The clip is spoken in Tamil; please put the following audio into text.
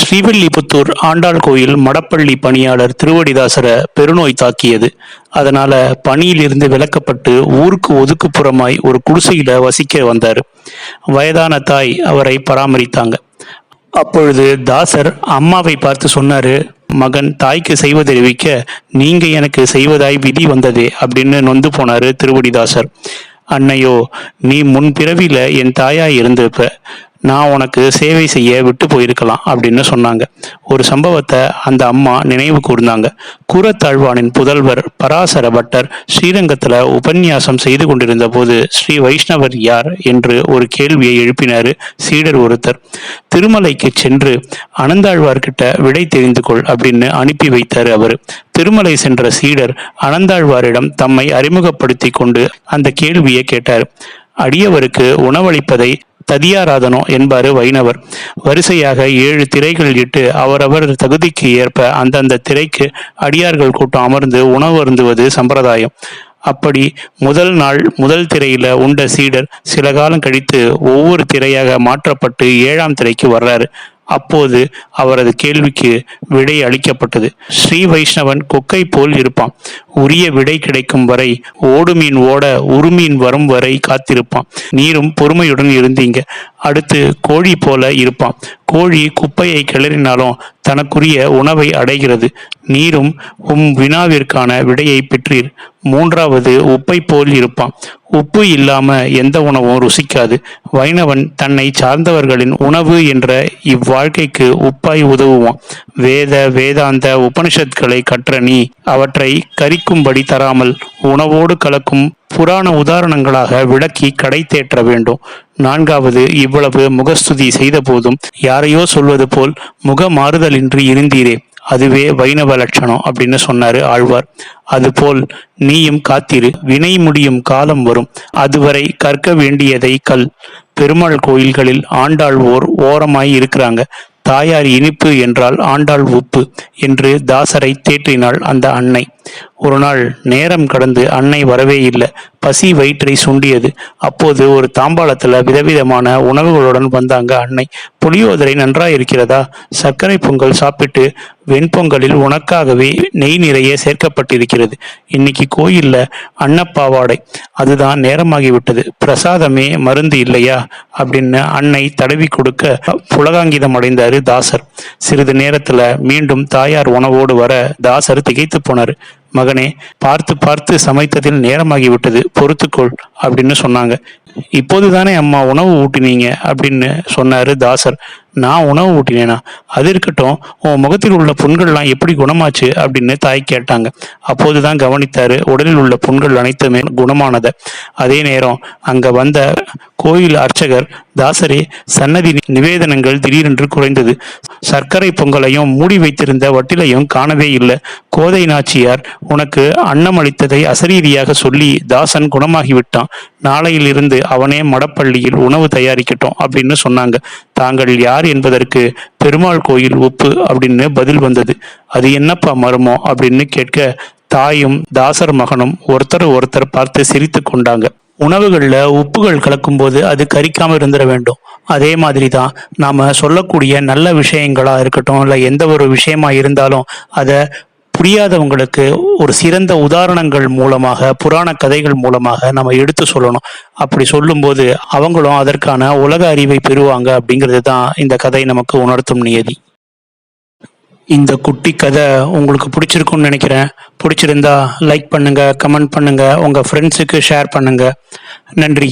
ஸ்ரீவில்லிபுத்தூர் ஆண்டாள் கோயில் மடப்பள்ளி பணியாளர் திருவடிதாசரை பெருநோய் தாக்கியது. அதனால பணியிலிருந்து விலக்கப்பட்டு ஊருக்கு ஒதுக்குப்புறமாய் ஒரு குடிசையில வசிக்க வந்தார். வயதான தாய் அவரை பராமரித்தாங்க. அப்பொழுது தாசர் அம்மாவை பார்த்து சொன்னாரு மகன் தாய்க்கு செய்வதறிவிக்க நீங்க எனக்கு செய்வதாய் விதி வந்ததே அப்படின்னு நொந்து போனாரு திருவடிதாசர். அன்னையோ நீ முன் பிறவியில என் தாயாய் இருந்திருப்ப. நான் உனக்கு சேவை செய்ய விட்டு போயிருக்கலாம் அப்படின்னு சொன்னாங்க. ஒரு சம்பவத்தை அந்த அம்மா நினைவு கூர்ந்தாங்க. கூரத்தாழ்வானின் புதல்வர் பராசர பட்டர் ஸ்ரீரங்கத்தில் உபன்யாசம் செய்து கொண்டிருந்த போது ஸ்ரீ வைஷ்ணவர் யார் என்று ஒரு கேள்வியை எழுப்பினார் சீடர் ஒருத்தர். திருமலைக்கு சென்று அனந்தாழ்வார்கிட்ட விடை தெரிந்து கொள் அப்படின்னு அனுப்பி வைத்தார் அவர். திருமலை சென்ற சீடர் அனந்தாழ்வாரிடம் தம்மை அறிமுகப்படுத்தி கொண்டு அந்த கேள்வியை கேட்டார். அடியவருக்கு உணவளிப்பதை ததியாராதனோ என்பாரு வைணவர். வரிசையாக ஏழு திரைகள் இட்டு அவரவர் தகுதிக்கு ஏற்ப அந்தந்த திரைக்கு அடியார்கள் கூட்டம் அமர்ந்து உணவு அருந்துவது சம்பிரதாயம். அப்படி முதல் நாள் முதல் திரையில உண்ட சீடர் சில காலம் கழித்து ஒவ்வொரு திரையாக மாற்றப்பட்டு ஏழாம் திரைக்கு வர்றாரு. அப்போது அவரது கேள்விக்கு விடை அளிக்கப்பட்டது. ஸ்ரீ வைஷ்ணவன் கொக்கை போல் இருப்பான். உரிய விடை கிடைக்கும் வரை ஓடுமீன் ஓட உருமீன் வரும் வரை காத்திருப்பான். நீரும் பொறுமையுடன் இருந்தீங்க அடுத்து கோழி போல இருப்பான். கோழி குப்பையை கிளறினாலும் தனக்குரிய உணவை அடைகிறது. நீரும் உம் வினாவிற்கான விடையை பெற்றீர். மூன்றாவது உப்பை போல் இருப்பான். உப்பு இல்லாம எந்த உணவும் ருசிக்காது. வைணவன் தன்னை சார்ந்தவர்களின் உணவு என்ற இவ்வாழ்க்கைக்கு உப்பாய் உதவுவான். வேத வேதாந்த உபனிஷத்களை கற்ற நீ அவற்றை கரிக்கும்படி தராமல் உணவோடு கலக்கும் புராண உதாரணங்களாக விளக்கி கடை தேற்ற வேண்டும். நான்காவது இவ்வளவு முகஸ்துதி செய்த போதும் யாரையோ சொல்வது போல் முக மாறுதலின்றி இருந்தீரே அதுவே வைணவ லட்சணம் அப்படின்னு சொன்னாரு ஆழ்வார். அதுபோல் நீயும் காத்திரு வினை முடியும் காலம் வரும் அதுவரை கற்க வேண்டியதை கல். பெருமாள் கோயில்களில் ஆண்டாள் ஓர் ஓரமாய் இருக்கிறாங்க தாயார் இனிப்பு என்றால் ஆண்டாள் உப்பு என்று தாசரை தேற்றினாள் அந்த அன்னை. ஒரு நாள் நேரம் கடந்து அன்னை வரவே இல்லை. பசி வயிற்றை சுண்டியது. அப்போது ஒரு தாம்பாளத்தில் விதவிதமான உணவுகளுடன் வந்தாங்க அன்னை. புளியோதரை நன்றாய் இருக்கிறதா சர்க்கரை பொங்கல் சாப்பிட்டு வெண்பொங்கலில் உனக்காகவே நெய் நிறைய சேர்க்கப்பட்டிருக்கிறது. இன்னைக்கு கோயில்ல அன்னப்பாவாடை. அதுதான் நேரமாகிவிட்டது. பிரசாதமே மருந்து இல்லையா? அப்படின்னு அன்னை தடவி கொடுக்க புலகாங்கிதம் அடைந்தாரு தாசர். சிறிது நேரத்துல மீண்டும் தாயார் உணவோடு வர தாசர் திகைத்து போனார். மகனே பார்த்து பார்த்து சமைத்ததில் நேரமாகிவிட்டது. பொறுத்துக்கொள். அப்படின்னு சொன்னாங்க. இப்போது தானே அம்மா உணவு ஊட்டினீங்க அப்படின்னு சொன்னார் தாசர். நான் உணவு ஊட்டினேனா? அது இருக்கட்டும் உன் முகத்தில் உள்ள புண்கள்லாம் எப்படி குணமாச்சு அப்படின்னு தாய் கேட்டாங்க. அப்போதுதான் கவனித்தாரு உடலில் உள்ள புண்கள் அனைத்துமே குணமானதை. அதே நேரம் அங்க வந்த கோயில் அர்ச்சகர் தாசரே சன்னதி நிவேதனங்கள் திடீரென்று குறைந்தது. சர்க்கரை பொங்கலையும் மூடி வைத்திருந்த வட்டிலையும் காணவே இல்லை. கோதை நாச்சியார் உனக்கு அன்னம் அளித்ததை அசரீதியாக சொல்லி தாசன் குணமாகிவிட்டான். நாளையிலிருந்து அவனே மடப்பள்ளியில் உணவு தயாரிக்கட்டும் அப்படின்னு சொன்னாங்க. தாங்கள் யார் என்பதற்கு பெருமாள் கோயில் உப்பு அப்படின்னு பதில் வந்தது. அது என்னப்பா மருமோ அப்படின்னு கேட்க தாயும் தாசர் மகனும் ஒருத்தர் ஒருத்தர் பார்த்து சிரித்து கொண்டாங்க. உணவுகளில் உப்புகள் கலக்கும்போது அது கரிக்காமல் இருந்துட வேண்டும். அதே மாதிரி தான் நாம் சொல்லக்கூடிய நல்ல விஷயங்களாக இருக்கட்டும் இல்லை எந்த ஒரு விஷயமா இருந்தாலும் அதை புரியாதவங்களுக்கு ஒரு சிறந்த உதாரணங்கள் மூலமாக புராண கதைகள் மூலமாக நம்ம எடுத்து சொல்லணும். அப்படி சொல்லும்போது அவங்களும் அதற்கான உலக அறிவை பெறுவாங்க அப்படிங்கிறது தான் இந்த கதை நமக்கு உணர்த்தும் நியதி. இந்த குட்டி கதை உங்களுக்கு பிடிச்சிருக்கும்னு நினைக்கிறேன். பிடிச்சிருந்தா லைக் பண்ணுங்க கமெண்ட் பண்ணுங்க உங்க ஃப்ரெண்ட்ஸுக்கு ஷேர் பண்ணுங்க. நன்றி.